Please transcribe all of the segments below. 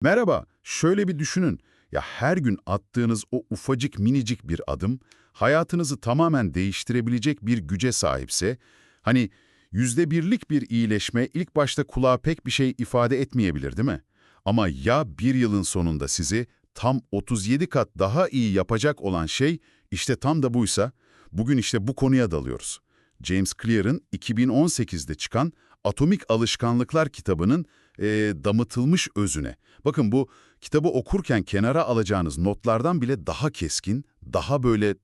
Merhaba, şöyle bir düşünün. Ya her gün attığınız o ufacık minicik bir adım, hayatınızı tamamen değiştirebilecek bir güce sahipse, hani yüzde birlik bir iyileşme ilk başta kulağa pek bir şey ifade etmeyebilir değil mi? Ama ya bir yılın sonunda sizi tam 37 kat daha iyi yapacak olan şey, işte tam da buysa, bugün işte bu konuya dalıyoruz. James Clear'ın 2018'de çıkan Atomik Alışkanlıklar kitabının e, damıtılmış özüne. Bakın bu kitabı okurken kenara alacağınız notlardan bile daha keskin, daha böyle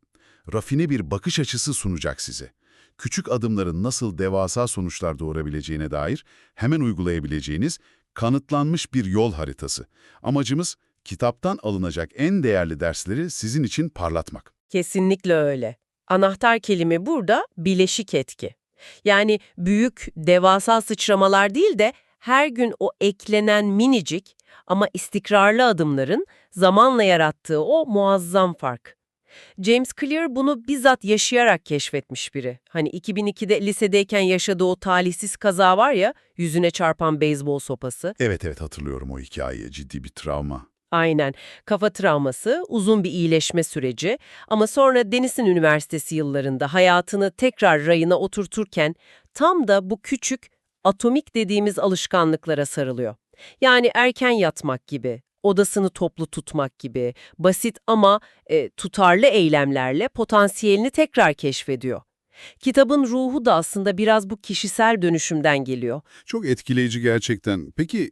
rafine bir bakış açısı sunacak size. Küçük adımların nasıl devasa sonuçlar doğurabileceğine dair hemen uygulayabileceğiniz kanıtlanmış bir yol haritası. Amacımız kitaptan alınacak en değerli dersleri sizin için parlatmak. Kesinlikle öyle. Anahtar kelime burada bileşik etki. Yani büyük, devasa sıçramalar değil de her gün o eklenen minicik ama istikrarlı adımların zamanla yarattığı o muazzam fark. James Clear bunu bizzat yaşayarak keşfetmiş biri. Hani 2002'de lisedeyken yaşadığı o talihsiz kaza var ya, yüzüne çarpan beyzbol sopası. Evet evet hatırlıyorum o hikayeyi, ciddi bir travma. Aynen. Kafa travması, uzun bir iyileşme süreci ama sonra Denison Üniversitesi yıllarında hayatını tekrar rayına oturturken tam da bu küçük, atomik dediğimiz alışkanlıklara sarılıyor. Yani erken yatmak gibi, odasını toplu tutmak gibi basit ama e, tutarlı eylemlerle potansiyelini tekrar keşfediyor. Kitabın ruhu da aslında biraz bu kişisel dönüşümden geliyor. Çok etkileyici gerçekten. Peki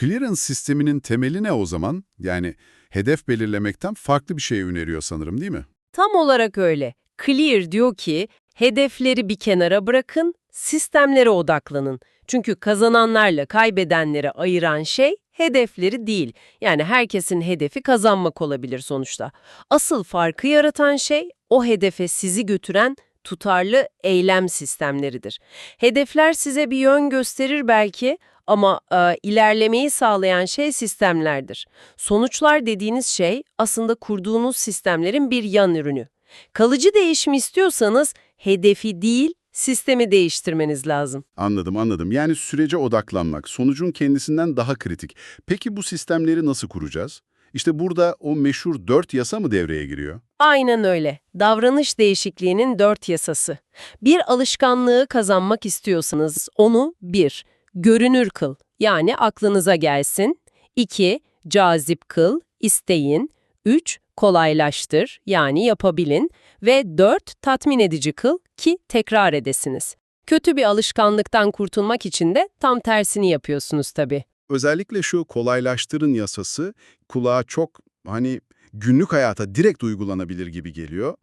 clearance sisteminin temeli ne o zaman? Yani hedef belirlemekten farklı bir şey öneriyor sanırım değil mi? Tam olarak öyle. Clear diyor ki, hedefleri bir kenara bırakın, sistemlere odaklanın. Çünkü kazananlarla kaybedenleri ayıran şey hedefleri değil. Yani herkesin hedefi kazanmak olabilir sonuçta. Asıl farkı yaratan şey o hedefe sizi götüren tutarlı eylem sistemleridir. Hedefler size bir yön gösterir belki ama e, ilerlemeyi sağlayan şey sistemlerdir. Sonuçlar dediğiniz şey aslında kurduğunuz sistemlerin bir yan ürünü. Kalıcı değişim istiyorsanız hedefi değil, sistemi değiştirmeniz lazım. Anladım anladım. Yani sürece odaklanmak, sonucun kendisinden daha kritik. Peki bu sistemleri nasıl kuracağız? İşte burada o meşhur dört yasa mı devreye giriyor? Aynen öyle. Davranış değişikliğinin dört yasası. Bir alışkanlığı kazanmak istiyorsanız onu 1. Görünür kıl, yani aklınıza gelsin. 2. Cazip kıl, isteyin. 3. Kolaylaştır, yani yapabilin. Ve 4. Tatmin edici kıl ki tekrar edesiniz. Kötü bir alışkanlıktan kurtulmak için de tam tersini yapıyorsunuz tabii. Özellikle şu kolaylaştırın yasası kulağa çok hani günlük hayata direkt uygulanabilir gibi geliyor.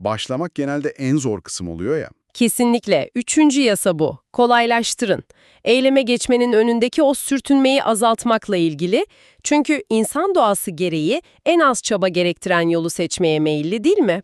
Başlamak genelde en zor kısım oluyor ya. Kesinlikle. Üçüncü yasa bu. Kolaylaştırın. Eyleme geçmenin önündeki o sürtünmeyi azaltmakla ilgili. Çünkü insan doğası gereği en az çaba gerektiren yolu seçmeye meyilli değil mi?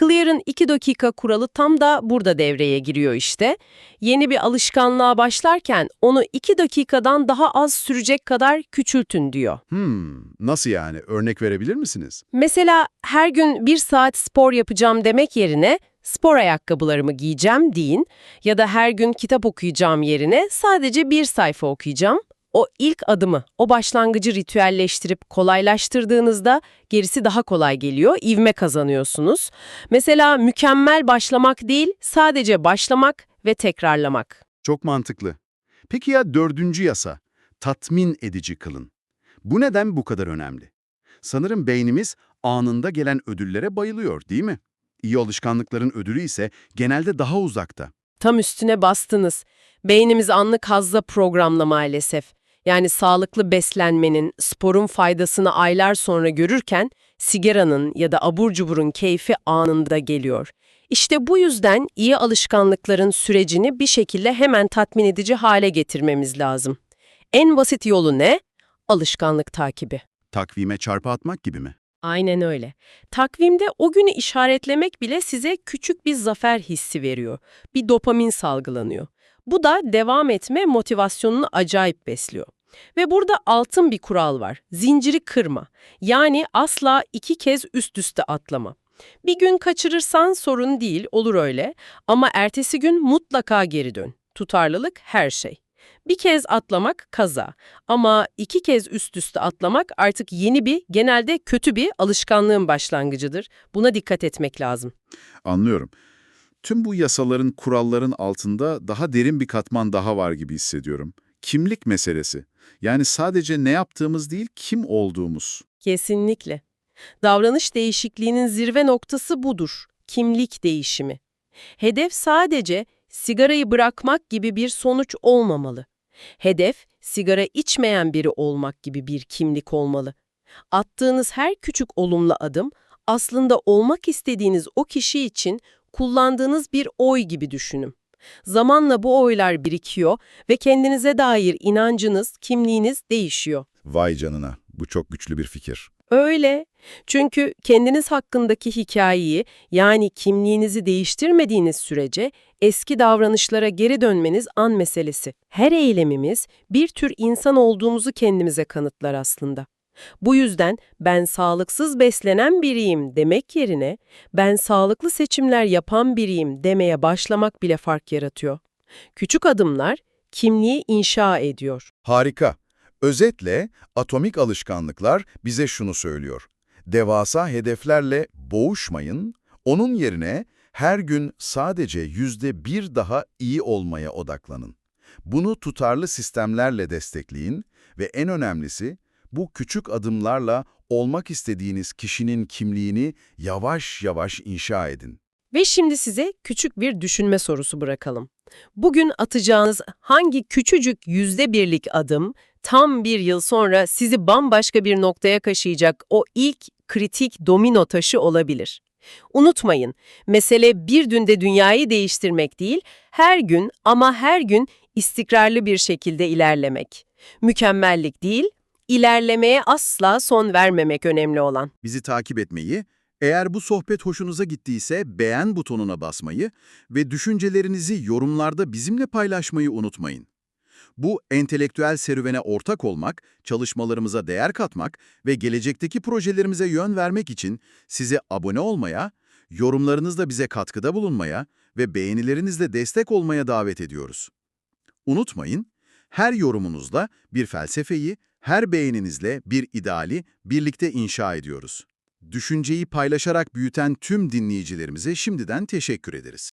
Clear'ın 2 dakika kuralı tam da burada devreye giriyor işte. Yeni bir alışkanlığa başlarken onu 2 dakikadan daha az sürecek kadar küçültün diyor. Hmm, nasıl yani? Örnek verebilir misiniz? Mesela her gün bir saat spor yapacağım demek yerine spor ayakkabılarımı giyeceğim deyin ya da her gün kitap okuyacağım yerine sadece bir sayfa okuyacağım. O ilk adımı, o başlangıcı ritüelleştirip kolaylaştırdığınızda gerisi daha kolay geliyor, ivme kazanıyorsunuz. Mesela mükemmel başlamak değil, sadece başlamak ve tekrarlamak. Çok mantıklı. Peki ya dördüncü yasa? Tatmin edici kılın. Bu neden bu kadar önemli? Sanırım beynimiz anında gelen ödüllere bayılıyor değil mi? İyi alışkanlıkların ödülü ise genelde daha uzakta. Tam üstüne bastınız. Beynimiz anlık hazza programlı maalesef. Yani sağlıklı beslenmenin, sporun faydasını aylar sonra görürken sigaranın ya da abur cuburun keyfi anında geliyor. İşte bu yüzden iyi alışkanlıkların sürecini bir şekilde hemen tatmin edici hale getirmemiz lazım. En basit yolu ne? Alışkanlık takibi. Takvime çarpı atmak gibi mi? Aynen öyle. Takvimde o günü işaretlemek bile size küçük bir zafer hissi veriyor. Bir dopamin salgılanıyor. Bu da devam etme motivasyonunu acayip besliyor. Ve burada altın bir kural var. Zinciri kırma. Yani asla iki kez üst üste atlama. Bir gün kaçırırsan sorun değil, olur öyle. Ama ertesi gün mutlaka geri dön. Tutarlılık her şey. Bir kez atlamak kaza ama iki kez üst üste atlamak artık yeni bir, genelde kötü bir alışkanlığın başlangıcıdır. Buna dikkat etmek lazım. Anlıyorum. Tüm bu yasaların, kuralların altında daha derin bir katman daha var gibi hissediyorum. Kimlik meselesi. Yani sadece ne yaptığımız değil, kim olduğumuz. Kesinlikle. Davranış değişikliğinin zirve noktası budur. Kimlik değişimi. Hedef sadece sigarayı bırakmak gibi bir sonuç olmamalı. Hedef, sigara içmeyen biri olmak gibi bir kimlik olmalı. Attığınız her küçük olumlu adım, aslında olmak istediğiniz o kişi için kullandığınız bir oy gibi düşünün. Zamanla bu oylar birikiyor ve kendinize dair inancınız, kimliğiniz değişiyor. Vay canına, bu çok güçlü bir fikir. Öyle. Çünkü kendiniz hakkındaki hikayeyi yani kimliğinizi değiştirmediğiniz sürece eski davranışlara geri dönmeniz an meselesi. Her eylemimiz bir tür insan olduğumuzu kendimize kanıtlar aslında. Bu yüzden ben sağlıksız beslenen biriyim demek yerine ben sağlıklı seçimler yapan biriyim demeye başlamak bile fark yaratıyor. Küçük adımlar kimliği inşa ediyor. Harika. Özetle atomik alışkanlıklar bize şunu söylüyor. Devasa hedeflerle boğuşmayın, onun yerine her gün sadece yüzde bir daha iyi olmaya odaklanın. Bunu tutarlı sistemlerle destekleyin ve en önemlisi bu küçük adımlarla olmak istediğiniz kişinin kimliğini yavaş yavaş inşa edin. Ve şimdi size küçük bir düşünme sorusu bırakalım. Bugün atacağınız hangi küçücük yüzde birlik adım tam bir yıl sonra sizi bambaşka bir noktaya kaşıyacak o ilk kritik domino taşı olabilir? Unutmayın, mesele bir günde dünyayı değiştirmek değil, her gün ama her gün istikrarlı bir şekilde ilerlemek. Mükemmellik değil, ilerlemeye asla son vermemek önemli olan. Bizi takip etmeyi, eğer bu sohbet hoşunuza gittiyse beğen butonuna basmayı ve düşüncelerinizi yorumlarda bizimle paylaşmayı unutmayın. Bu entelektüel serüvene ortak olmak, çalışmalarımıza değer katmak ve gelecekteki projelerimize yön vermek için size abone olmaya, yorumlarınızla bize katkıda bulunmaya ve beğenilerinizle destek olmaya davet ediyoruz. Unutmayın, her yorumunuzla bir felsefeyi, her beğeninizle bir ideali birlikte inşa ediyoruz. Düşünceyi paylaşarak büyüten tüm dinleyicilerimize şimdiden teşekkür ederiz.